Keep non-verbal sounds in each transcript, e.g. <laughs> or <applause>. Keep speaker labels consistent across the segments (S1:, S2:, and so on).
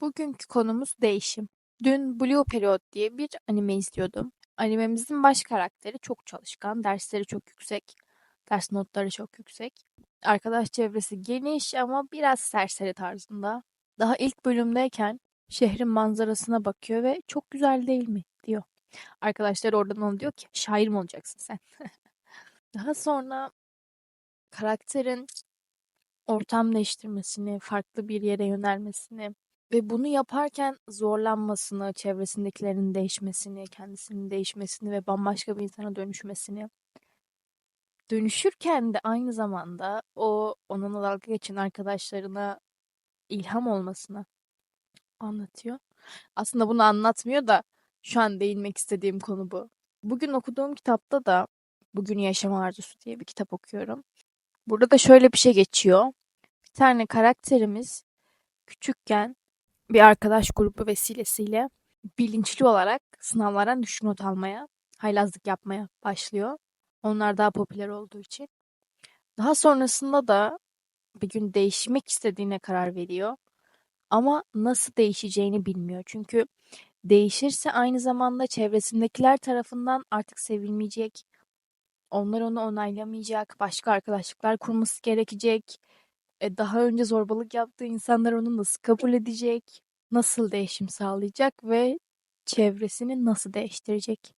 S1: Bugünkü konumuz değişim. Dün Blue Period diye bir anime izliyordum. Animemizin baş karakteri çok çalışkan, dersleri çok yüksek, ders notları çok yüksek. Arkadaş çevresi geniş ama biraz serseri tarzında. Daha ilk bölümdeyken şehrin manzarasına bakıyor ve çok güzel değil mi diyor. Arkadaşlar oradan ona diyor ki şair mi olacaksın sen? <laughs> Daha sonra karakterin ortam değiştirmesini, farklı bir yere yönelmesini ve bunu yaparken zorlanmasını, çevresindekilerin değişmesini, kendisinin değişmesini ve bambaşka bir insana dönüşmesini. Dönüşürken de aynı zamanda o onunla dalga geçen arkadaşlarına ilham olmasını anlatıyor. Aslında bunu anlatmıyor da şu an değinmek istediğim konu bu. Bugün okuduğum kitapta da Bugün Yaşam Arzusu diye bir kitap okuyorum. Burada da şöyle bir şey geçiyor. Bir tane karakterimiz küçükken bir arkadaş grubu vesilesiyle bilinçli olarak sınavlardan düşük not almaya, haylazlık yapmaya başlıyor. Onlar daha popüler olduğu için. Daha sonrasında da bir gün değişmek istediğine karar veriyor. Ama nasıl değişeceğini bilmiyor. Çünkü değişirse aynı zamanda çevresindekiler tarafından artık sevilmeyecek. Onlar onu onaylamayacak. Başka arkadaşlıklar kurması gerekecek. E, daha önce zorbalık yaptığı insanlar onu nasıl kabul edecek? Nasıl değişim sağlayacak ve çevresini nasıl değiştirecek?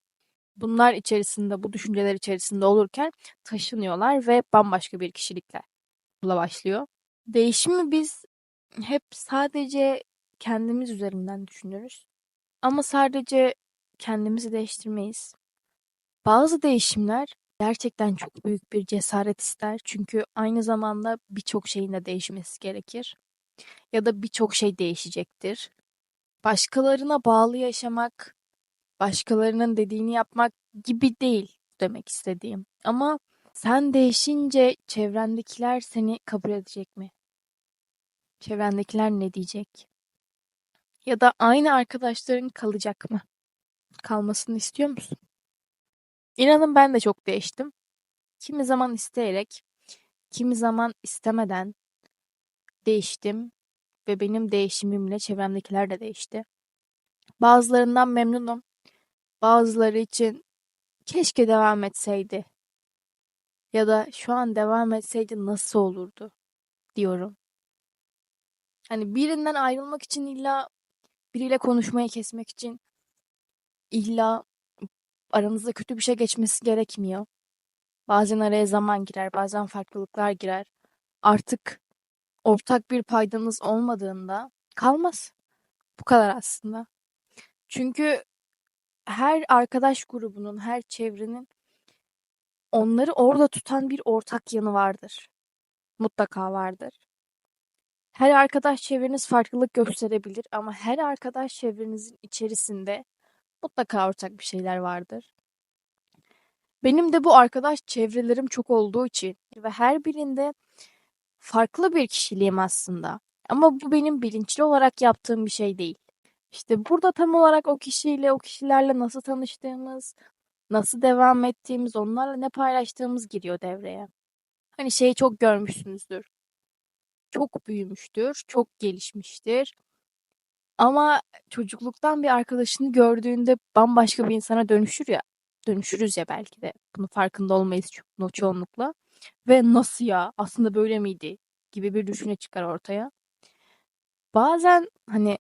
S1: Bunlar içerisinde, bu düşünceler içerisinde olurken taşınıyorlar ve bambaşka bir kişilikle başlıyor. Değişimi biz hep sadece kendimiz üzerinden düşünürüz. Ama sadece kendimizi değiştirmeyiz. Bazı değişimler gerçekten çok büyük bir cesaret ister. Çünkü aynı zamanda birçok şeyin de değişmesi gerekir. Ya da birçok şey değişecektir. Başkalarına bağlı yaşamak, başkalarının dediğini yapmak gibi değil demek istediğim. Ama sen değişince çevrendekiler seni kabul edecek mi? Çevrendekiler ne diyecek? Ya da aynı arkadaşların kalacak mı? Kalmasını istiyor musun? İnanın ben de çok değiştim. Kimi zaman isteyerek, kimi zaman istemeden değiştim ve benim değişimimle çevremdekiler de değişti. Bazılarından memnunum. Bazıları için keşke devam etseydi ya da şu an devam etseydi nasıl olurdu diyorum. Hani birinden ayrılmak için illa biriyle konuşmayı kesmek için illa aranızda kötü bir şey geçmesi gerekmiyor. Bazen araya zaman girer, bazen farklılıklar girer. Artık ortak bir paydanız olmadığında kalmaz. Bu kadar aslında. Çünkü her arkadaş grubunun, her çevrenin onları orada tutan bir ortak yanı vardır. Mutlaka vardır. Her arkadaş çevreniz farklılık gösterebilir ama her arkadaş çevrenizin içerisinde mutlaka ortak bir şeyler vardır. Benim de bu arkadaş çevrelerim çok olduğu için ve her birinde farklı bir kişiliğim aslında. Ama bu benim bilinçli olarak yaptığım bir şey değil. İşte burada tam olarak o kişiyle, o kişilerle nasıl tanıştığımız, nasıl devam ettiğimiz, onlarla ne paylaştığımız giriyor devreye. Hani şeyi çok görmüşsünüzdür. Çok büyümüştür, çok gelişmiştir. Ama çocukluktan bir arkadaşını gördüğünde bambaşka bir insana dönüşür ya. Dönüşürüz ya belki de. Bunun farkında olmayız ço- çoğunlukla. Ve nasıl ya? Aslında böyle miydi? gibi bir düşünce çıkar ortaya. Bazen hani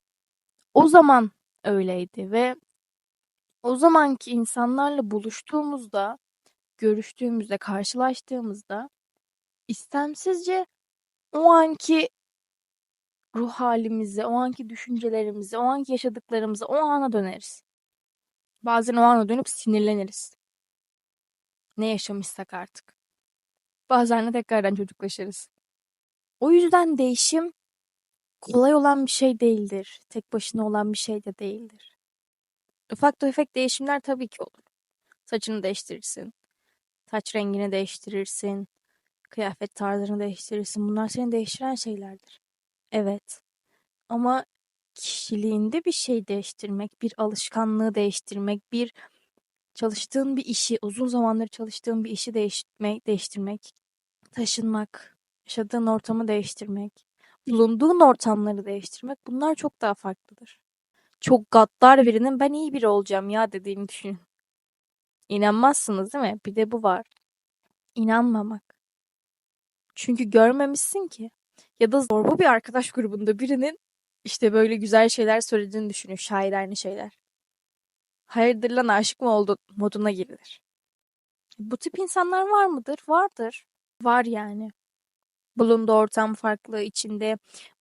S1: o zaman öyleydi ve o zamanki insanlarla buluştuğumuzda, görüştüğümüzde, karşılaştığımızda istemsizce o anki ruh halimize, o anki düşüncelerimize, o anki yaşadıklarımıza, o ana döneriz. Bazen o ana dönüp sinirleniriz. Ne yaşamışsak artık. Bazen de tekrardan çocuklaşırız. O yüzden değişim kolay olan bir şey değildir. Tek başına olan bir şey de değildir. Ufak tefek değişimler tabii ki olur. Saçını değiştirirsin. Saç rengini değiştirirsin. Kıyafet tarzını değiştirirsin. Bunlar seni değiştiren şeylerdir. Evet. Ama kişiliğinde bir şey değiştirmek, bir alışkanlığı değiştirmek, bir çalıştığın bir işi, uzun zamandır çalıştığın bir işi değiştirmek, değiştirmek, taşınmak, yaşadığın ortamı değiştirmek. bulunduğun ortamları değiştirmek bunlar çok daha farklıdır. Çok gaddar birinin ben iyi biri olacağım ya dediğini düşünün. İnanmazsınız değil mi? Bir de bu var. İnanmamak. Çünkü görmemişsin ki. Ya da zorba bir arkadaş grubunda birinin işte böyle güzel şeyler söylediğini düşünün. Şairane şeyler. Hayırdır lan aşık mı oldun moduna girilir. Bu tip insanlar var mıdır? Vardır. Var yani. Bulunduğu ortam farklı, içinde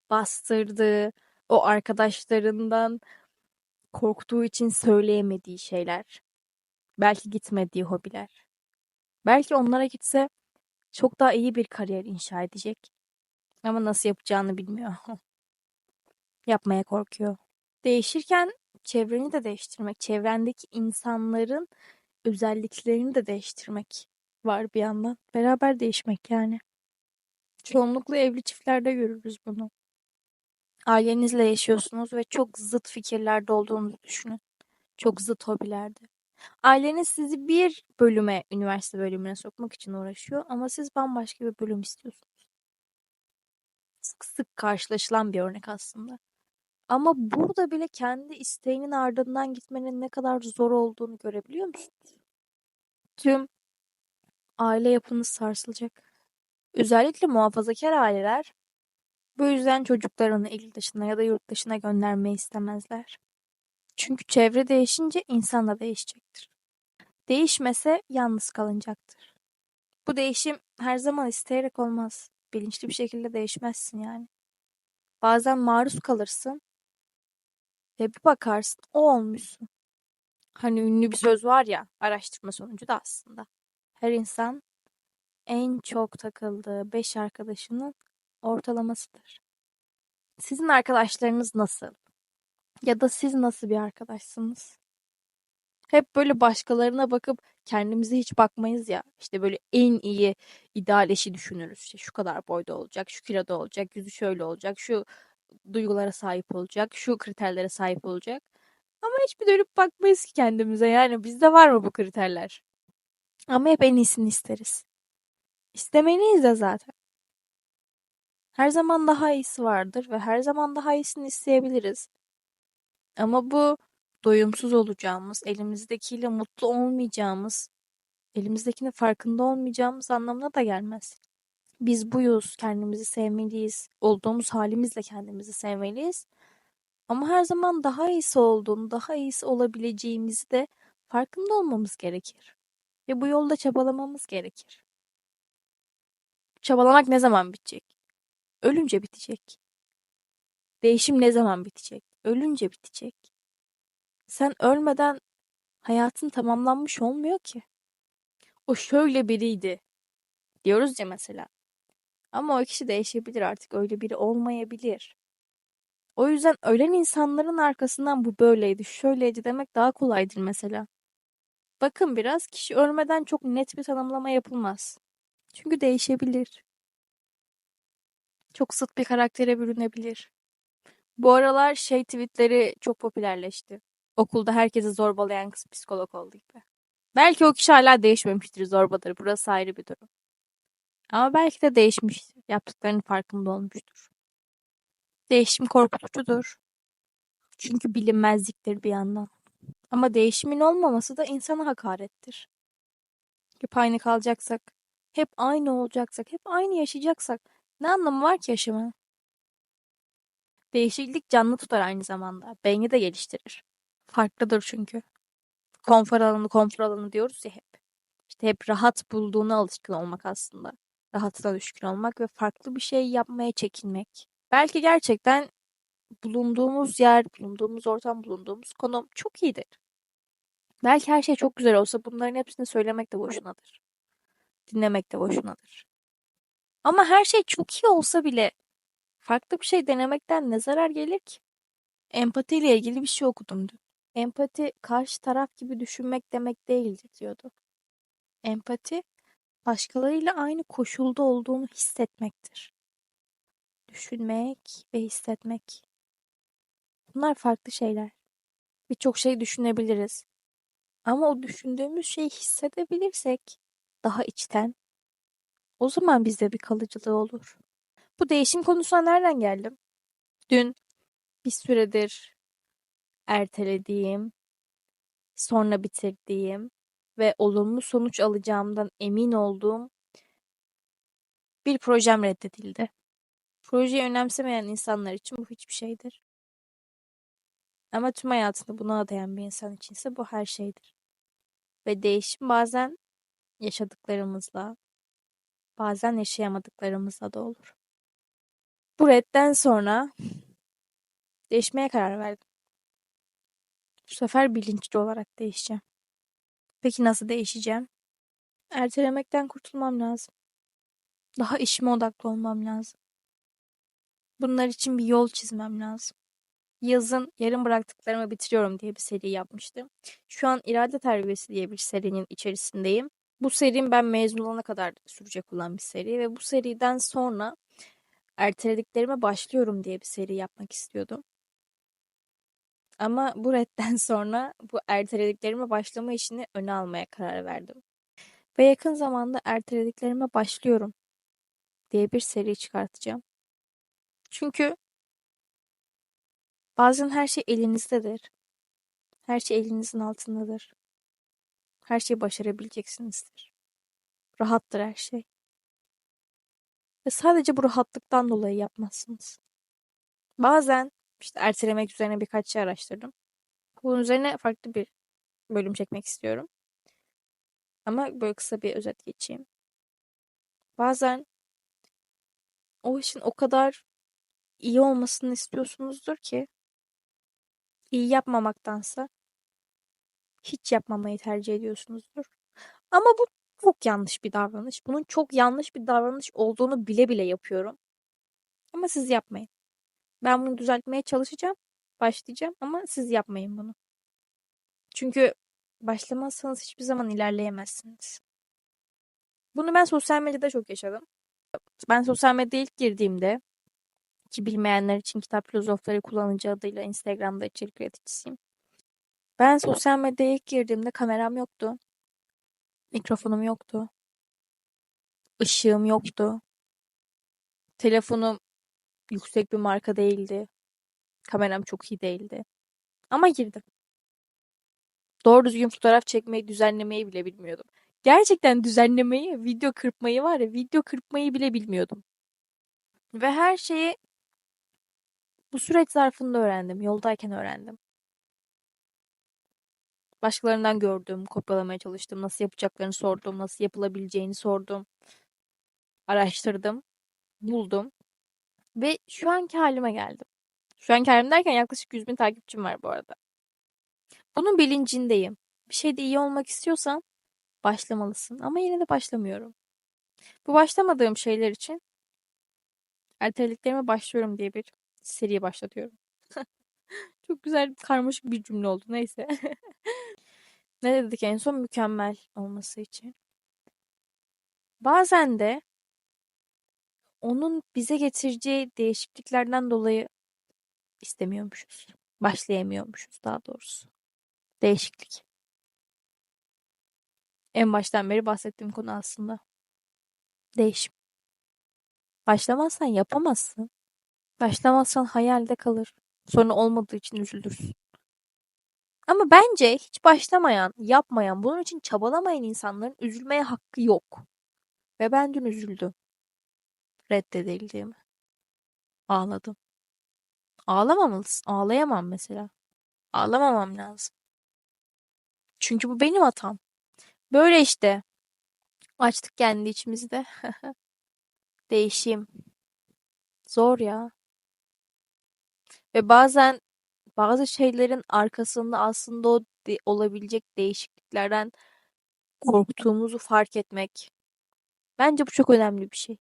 S1: bastırdığı, o arkadaşlarından korktuğu için söyleyemediği şeyler. Belki gitmediği hobiler. Belki onlara gitse çok daha iyi bir kariyer inşa edecek. Ama nasıl yapacağını bilmiyor. <laughs> Yapmaya korkuyor. Değişirken çevreni de değiştirmek, çevrendeki insanların özelliklerini de değiştirmek var bir yandan. Beraber değişmek yani. Çoğunlukla evli çiftlerde görürüz bunu. Ailenizle yaşıyorsunuz ve çok zıt fikirlerde olduğunuzu düşünün. Çok zıt hobilerde. Aileniz sizi bir bölüme, üniversite bölümüne sokmak için uğraşıyor ama siz bambaşka bir bölüm istiyorsunuz. Sık sık karşılaşılan bir örnek aslında. Ama burada bile kendi isteğinin ardından gitmenin ne kadar zor olduğunu görebiliyor musunuz? Tüm aile yapınız sarsılacak. Özellikle muhafazakar aileler bu yüzden çocuklarını il dışına ya da yurt dışına göndermeyi istemezler. Çünkü çevre değişince insan da değişecektir. Değişmese yalnız kalınacaktır. Bu değişim her zaman isteyerek olmaz. Bilinçli bir şekilde değişmezsin yani. Bazen maruz kalırsın ve bir bakarsın o olmuşsun. Hani ünlü bir söz var ya araştırma sonucu da aslında. Her insan en çok takıldığı beş arkadaşının ortalamasıdır. Sizin arkadaşlarınız nasıl? Ya da siz nasıl bir arkadaşsınız? Hep böyle başkalarına bakıp kendimize hiç bakmayız ya. İşte böyle en iyi ideal eşi düşünürüz. İşte şu kadar boyda olacak, şu kiloda olacak, yüzü şöyle olacak, şu duygulara sahip olacak, şu kriterlere sahip olacak. Ama hiçbir dönüp bakmayız ki kendimize. Yani bizde var mı bu kriterler? Ama hep en iyisini isteriz. İstemeliyiz de zaten. Her zaman daha iyisi vardır ve her zaman daha iyisini isteyebiliriz. Ama bu doyumsuz olacağımız, elimizdekiyle mutlu olmayacağımız, elimizdekinin farkında olmayacağımız anlamına da gelmez. Biz buyuz, kendimizi sevmeliyiz, olduğumuz halimizle kendimizi sevmeliyiz. Ama her zaman daha iyisi olduğunu, daha iyisi olabileceğimizi de farkında olmamız gerekir. Ve bu yolda çabalamamız gerekir. Çabalamak ne zaman bitecek? Ölünce bitecek. Değişim ne zaman bitecek? Ölünce bitecek. Sen ölmeden hayatın tamamlanmış olmuyor ki. O şöyle biriydi diyoruz ya mesela. Ama o kişi değişebilir artık öyle biri olmayabilir. O yüzden ölen insanların arkasından bu böyleydi, şöyleydi demek daha kolaydır mesela. Bakın biraz kişi ölmeden çok net bir tanımlama yapılmaz. Çünkü değişebilir. Çok sıt bir karaktere bürünebilir. Bu aralar şey tweetleri çok popülerleşti. Okulda herkesi zorbalayan kız psikolog oldu gibi. Belki o kişi hala değişmemiştir, zorbadır. Burası ayrı bir durum. Ama belki de değişmiştir. Yaptıklarının farkında olmuştur. Değişim korkutucudur. Çünkü bilinmezliktir bir yandan. Ama değişimin olmaması da insana hakarettir. Hep aynı kalacaksak, hep aynı olacaksak, hep aynı yaşayacaksak ne anlamı var ki yaşamanın? Değişiklik canlı tutar aynı zamanda. Beyni de geliştirir. Farklıdır çünkü. Konfor alanı, konfor alanı diyoruz ya hep. İşte hep rahat bulduğuna alışkın olmak aslında. Rahatına düşkün olmak ve farklı bir şey yapmaya çekinmek. Belki gerçekten bulunduğumuz yer, bulunduğumuz ortam, bulunduğumuz konum çok iyidir. Belki her şey çok güzel olsa bunların hepsini söylemek de boşunadır. Dinlemek de boşunadır. Ama her şey çok iyi olsa bile farklı bir şey denemekten ne zarar gelir ki? Empati ile ilgili bir şey okudum dün. Empati karşı taraf gibi düşünmek demek değildir diyordu. Empati başkalarıyla aynı koşulda olduğunu hissetmektir. Düşünmek ve hissetmek. Bunlar farklı şeyler. Birçok şey düşünebiliriz. Ama o düşündüğümüz şeyi hissedebilirsek daha içten o zaman bizde bir kalıcılığı olur. Bu değişim konusuna nereden geldim? Dün bir süredir ertelediğim, sonra bitirdiğim ve olumlu sonuç alacağımdan emin olduğum bir projem reddedildi. Projeyi önemsemeyen insanlar için bu hiçbir şeydir. Ama tüm hayatını buna adayan bir insan içinse bu her şeydir. Ve değişim bazen yaşadıklarımızla, bazen yaşayamadıklarımızla da olur. Bu redden sonra değişmeye karar verdim. Bu sefer bilinçli olarak değişeceğim. Peki nasıl değişeceğim? Ertelemekten kurtulmam lazım. Daha işime odaklı olmam lazım. Bunlar için bir yol çizmem lazım. Yazın yarım bıraktıklarımı bitiriyorum diye bir seri yapmıştım. Şu an irade terbiyesi diye bir serinin içerisindeyim. Bu serim ben mezun olana kadar sürecek olan bir seri ve bu seriden sonra ertelediklerime başlıyorum diye bir seri yapmak istiyordum. Ama bu redden <laughs> sonra bu ertelediklerime başlama işini öne almaya karar verdim. Ve yakın zamanda ertelediklerime başlıyorum diye bir seri çıkartacağım. Çünkü bazen her şey elinizdedir. Her şey elinizin altındadır. Her şeyi başarabileceksinizdir. Rahattır her şey. Ve sadece bu rahatlıktan dolayı yapmazsınız. Bazen işte ertelemek üzerine birkaç şey araştırdım. Bunun üzerine farklı bir bölüm çekmek istiyorum. Ama böyle kısa bir özet geçeyim. Bazen o işin o kadar iyi olmasını istiyorsunuzdur ki iyi yapmamaktansa hiç yapmamayı tercih ediyorsunuzdur. Ama bu çok yanlış bir davranış. Bunun çok yanlış bir davranış olduğunu bile bile yapıyorum. Ama siz yapmayın. Ben bunu düzeltmeye çalışacağım. Başlayacağım ama siz yapmayın bunu. Çünkü başlamazsanız hiçbir zaman ilerleyemezsiniz. Bunu ben sosyal medyada çok yaşadım. Ben sosyal medyaya ilk girdiğimde ki bilmeyenler için kitap filozofları kullanıcı adıyla Instagram'da içerik üreticisiyim. Ben sosyal medyaya ilk girdiğimde kameram yoktu. Mikrofonum yoktu. Işığım yoktu. Telefonum yüksek bir marka değildi. Kameram çok iyi değildi. Ama girdim. Doğru düzgün fotoğraf çekmeyi, düzenlemeyi bile bilmiyordum. Gerçekten düzenlemeyi, video kırpmayı var ya, video kırpmayı bile bilmiyordum. Ve her şeyi bu süreç zarfında öğrendim. Yoldayken öğrendim. Başkalarından gördüm, kopyalamaya çalıştım. Nasıl yapacaklarını sordum, nasıl yapılabileceğini sordum. Araştırdım, buldum. Ve şu anki halime geldim. Şu anki halim derken yaklaşık 100 bin takipçim var bu arada. Bunun bilincindeyim. Bir şeyde iyi olmak istiyorsan başlamalısın. Ama yine de başlamıyorum. Bu başlamadığım şeyler için ertelediklerime başlıyorum diye bir seri başlatıyorum. <laughs> Çok güzel karmaşık bir cümle oldu. Neyse. <laughs> ne dedik en son? Mükemmel olması için. Bazen de onun bize getireceği değişikliklerden dolayı istemiyormuşuz. Başlayamıyormuşuz daha doğrusu. Değişiklik. En baştan beri bahsettiğim konu aslında. Değişim. Başlamazsan yapamazsın. Başlamazsan hayalde kalır. Sonra olmadığı için üzülürsün. Ama bence hiç başlamayan, yapmayan, bunun için çabalamayan insanların üzülmeye hakkı yok. Ve ben dün üzüldüm. Reddedildiğimi. Ağladım. Ağlamamalısın. Ağlayamam mesela. Ağlamamam lazım. Çünkü bu benim hatam. Böyle işte. Açtık kendi içimizde. <laughs> Değişeyim. Zor ya. Ve bazen bazı şeylerin arkasında aslında o de- olabilecek değişikliklerden korktuğumuzu fark etmek. Bence bu çok önemli bir şey.